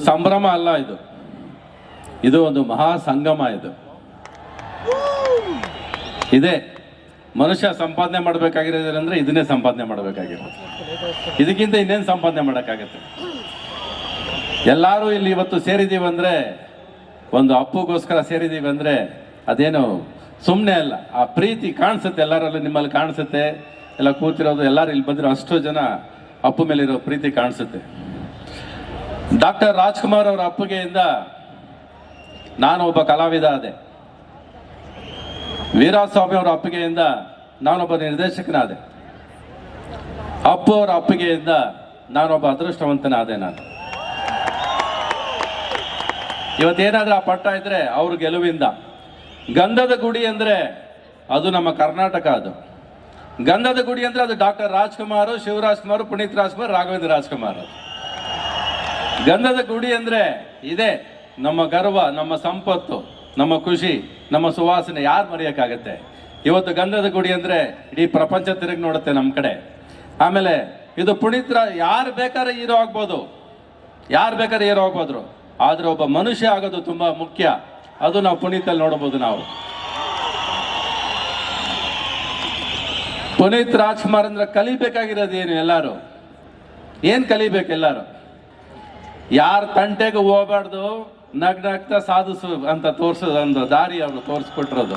ಸಂಭ್ರಮ ಅಲ್ಲ ಇದು. ಇದು ಒಂದು ಮಹಾ ಸಂಗಮ ಇದು. ಇದೆ. ಮನುಷ್ಯ ಸಂಪಾದನೆ ಮಾಡಬೇಕಾಗಿರೋದ್ರಂದ್ರೆ ಇದನ್ನೇ ಸಂಪಾದನೆ ಮಾಡಬೇಕಾಗಿರೋದು. ಇದಕ್ಕಿಂತ ಇನ್ನೇನು ಸಂಪಾದನೆ ಮಾಡೋಕ್ಕಾಗತ್ತೆ? ಎಲ್ಲರೂ ಇಲ್ಲಿ ಇವತ್ತು ಸೇರಿದ್ದೀವಿ ಅಂದ್ರೆ, ಒಂದು ಅಪ್ಪುಗೋಸ್ಕರ ಸೇರಿದ್ದೀವಿ ಅಂದ್ರೆ ಅದೇನು ಸುಮ್ಮನೆ ಅಲ್ಲ, ಆ ಪ್ರೀತಿ ಕಾಣಿಸುತ್ತೆ, ಎಲ್ಲರಲ್ಲೂ ನಿಮ್ಮಲ್ಲಿ ಕಾಣಿಸುತ್ತೆ, ಎಲ್ಲ ಕೂತಿರೋದು, ಎಲ್ಲರೂ ಇಲ್ಲಿ ಬಂದಿರೋ ಅಷ್ಟು ಜನ ಅಪ್ಪು ಮೇಲಿರೋ ಪ್ರೀತಿ ಕಾಣಿಸುತ್ತೆ. ಡಾಕ್ಟರ್ ರಾಜ್ಕುಮಾರ್ ಅವರ ಅಪ್ಪುಗೆಯಿಂದ ನಾನು ಒಬ್ಬ ಕಲಾವಿದ ಆದೆ. ವೀರಸ್ವಾಮಿ ಅವರ ಅಪ್ಪಿಗೆಯಿಂದ ನಾನೊಬ್ಬ ನಿರ್ದೇಶಕನಾದೆ. ಅಪ್ಪು ಅವರ ಅಪ್ಪಿಗೆಯಿಂದ ನಾನೊಬ್ಬ ಅದೃಷ್ಟವಂತನಾದೆ ನಾನು. ಇವತ್ತೇನಾದರೂ ಆ ಪಟ್ಟ ಇದ್ರೆ ಅವ್ರ ಗೆಲುವಿಂದ. ಗಂಧದ ಗುಡಿ ಅಂದ್ರೆ ಅದು ನಮ್ಮ ಕರ್ನಾಟಕ ಅದು. ಗಂಧದ ಗುಡಿ ಅಂದ್ರೆ ಅದು ಡಾಕ್ಟರ್ ರಾಜ್ಕುಮಾರ್ ಶಿವರಾಜ್ ಕುಮಾರ್ ಪುನೀತ್ ರಾಜ್ಕುಮಾರ್, ರಾಘವೇಂದ್ರ ರಾಜ್ಕುಮಾರ್ ಅದು. ಗಂಧದ ಗುಡಿ ಅಂದ್ರೆ ಇದೆ. ನಮ್ಮ ಗರ್ವ, ನಮ್ಮ ಸಂಪತ್ತು, ನಮ್ಮ ಖುಷಿ, ನಮ್ಮ ಸುವಾಸನೆ ಯಾರು ಮರೆಯಕ್ಕಾಗತ್ತೆ? ಇವತ್ತು ಗಂಧದ ಗುಡಿ ಅಂದ್ರೆ ಇಡೀ ಪ್ರಪಂಚ ತಿರುಗಿ ನೋಡುತ್ತೆ ನಮ್ಮ ಕಡೆ. ಆಮೇಲೆ ಇದು ಪುನೀತ್ರ ಯಾರು ಬೇಕಾದ್ರೆ ಹೀರೋ ಆಗ್ಬೋದು? ಯಾರು ಬೇಕಾದ್ರೆ ಹೀರೋ ಆಗ್ಬೋದ್ರು? ಆದರೆ ಒಬ್ಬ ಮನುಷ್ಯ ಆಗೋದು ತುಂಬ ಮುಖ್ಯ. ಅದು ನಾವು ಪುನೀತಲ್ಲಿ ನೋಡಬಹುದು ನಾವು. ಪುನೀತ್ ರಾಜ್ಕುಮಾರ್ ಅಂದ್ರೆ ಕಲಿಬೇಕಾಗಿರೋದು ಏನು ಎಲ್ಲರೂ? ಏನು ಕಲಿಬೇಕು ಎಲ್ಲಾರು? ಯಾರ ತಂಟೆಗೆ ಹೋಗ್ಬಾರ್ದು ನಗ್ನಗ್ತಾ ಸಾಧಿಸು ಅಂತ ತೋರಿಸೋದು ಒಂದು ದಾರಿ ಅವರು ತೋರಿಸ್ಕೊಟ್ಟಿರೋದು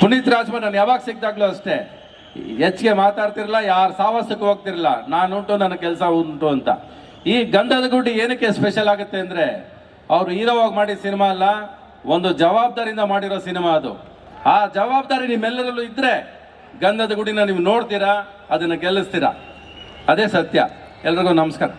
ಪುನೀತ್ ರಾಜ್ಕುಮಾರ್ ನಾನು ಯಾವಾಗ ಸಿಕ್ಕಿದಾಗ್ಲೂ ಅಷ್ಟೇ. ಹೆಚ್ಚಿಗೆ ಮಾತಾಡ್ತಿರಲ್ಲ ಯಾರ ಸಾವಾಸಕ್ಕೆ ಹೋಗ್ತಿರಲ್ಲ ನಾನುಂಟು ನನ್ನ ಕೆಲಸ ಉಂಟು ಅಂತ. ಈ ಗಂಧದ ಗುಡಿ ಏನಕ್ಕೆ ಸ್ಪೆಷಲ್ ಆಗುತ್ತೆ ಅಂದ್ರೆ, ಅವ್ರು ಹೀರೋವಾಗಿ ಮಾಡಿದ ಸಿನಿಮಾ ಅಲ್ಲ, ಒಂದು ಜವಾಬ್ದಾರಿಯಿಂದ ಮಾಡಿರೋ ಸಿನಿಮಾ ಅದು. ಆ ಜವಾಬ್ದಾರಿ ನಿಮ್ಮೆಲ್ಲರಲ್ಲೂ ಇದ್ದರೆ ಗಂಧದ ಗುಡಿನ ನೀವು ನೋಡ್ತೀರಾ, ಅದನ್ನ ಗೆಲ್ಲಿಸ್ತೀರಾ. ಅದೇ ಸತ್ಯ. ಎಲ್ರಿಗೂ ನಮಸ್ಕಾರ.